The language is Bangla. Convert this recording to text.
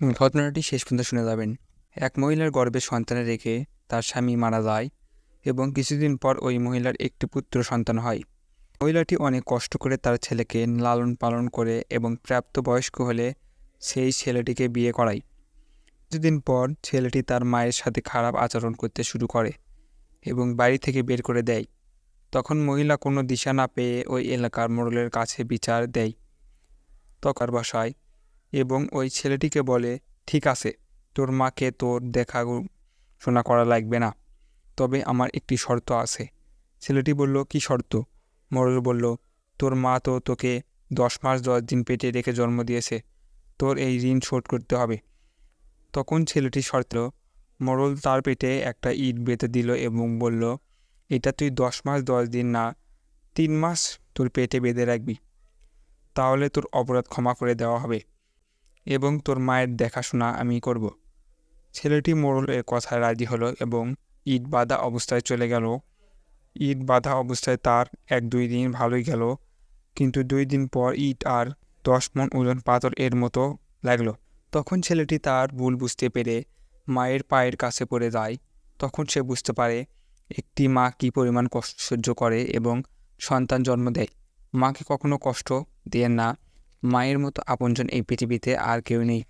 ঘটনাটি শেষ পর্যন্ত শুনে যাবেন। এক মহিলার গর্ভে সন্তানে রেখে তার স্বামী মারা যায় এবং কিছুদিন পর ওই মহিলার একটি পুত্র সন্তান হয়। মহিলাটি অনেক কষ্ট করে তার ছেলেকে লালন পালন করে এবং প্রাপ্তবয়স্ক হলে সেই ছেলেটিকে বিয়ে করায়। কিছুদিন পর ছেলেটি তার মায়ের সাথে খারাপ আচরণ করতে শুরু করে এবং বাড়ি থেকে বের করে দেয়। তখন মহিলা কোনো দিশা না পেয়ে ওই এলাকার মোড়লের কাছে বিচার দেয়। তকার বাসায় এবং ওই ছেলেটিকে বলে, ঠিক আছে, তোর মাকে তোর দেখা শোনা করা লাগবে না, তবে আমার একটি শর্ত আছে। ছেলেটি বলল, কি শর্ত? মরল বলল, তোর মা তো তোকে দশ মাস দশ দিন পেটে রেখে জন্ম দিয়েছে, তোর এই ঋণ শোধ করতে হবে। তখন ছেলেটি শর্ত, মরল তার পেটে একটা ইট বেঁধে দিল এবং বলল, এটা তুই দশ মাস দশ দিন না, তিন মাস তোর পেটে বেঁধে রাখবি, তাহলে তোর অপরাধ ক্ষমা করে দেওয়া হবে। এবং তোর মায়ের দেখাশোনা আমি করব। ছেলেটি মোড়লের কথায় রাজি হলো এবং ইট বাঁধা অবস্থায় চলে গেল। ইট বাঁধা অবস্থায় তার এক দুই দিন ভালোই গেল, কিন্তু দুই দিন পর ইট আর দশ মন ওজন পাথর এর মতো লাগল। তখন ছেলেটি তার ভুল বুঝতে পেরে মায়ের পায়ের কাছে পড়ে যায়। তখন সে বুঝতে পারে একটি মা কী পরিমাণ কষ্ট সহ্য করে এবং সন্তান জন্ম দেয়। মাকে কখনো কষ্ট দেন না। মায়ের মতো আপনজন এই পৃথিবীতে আর কেউ নেই।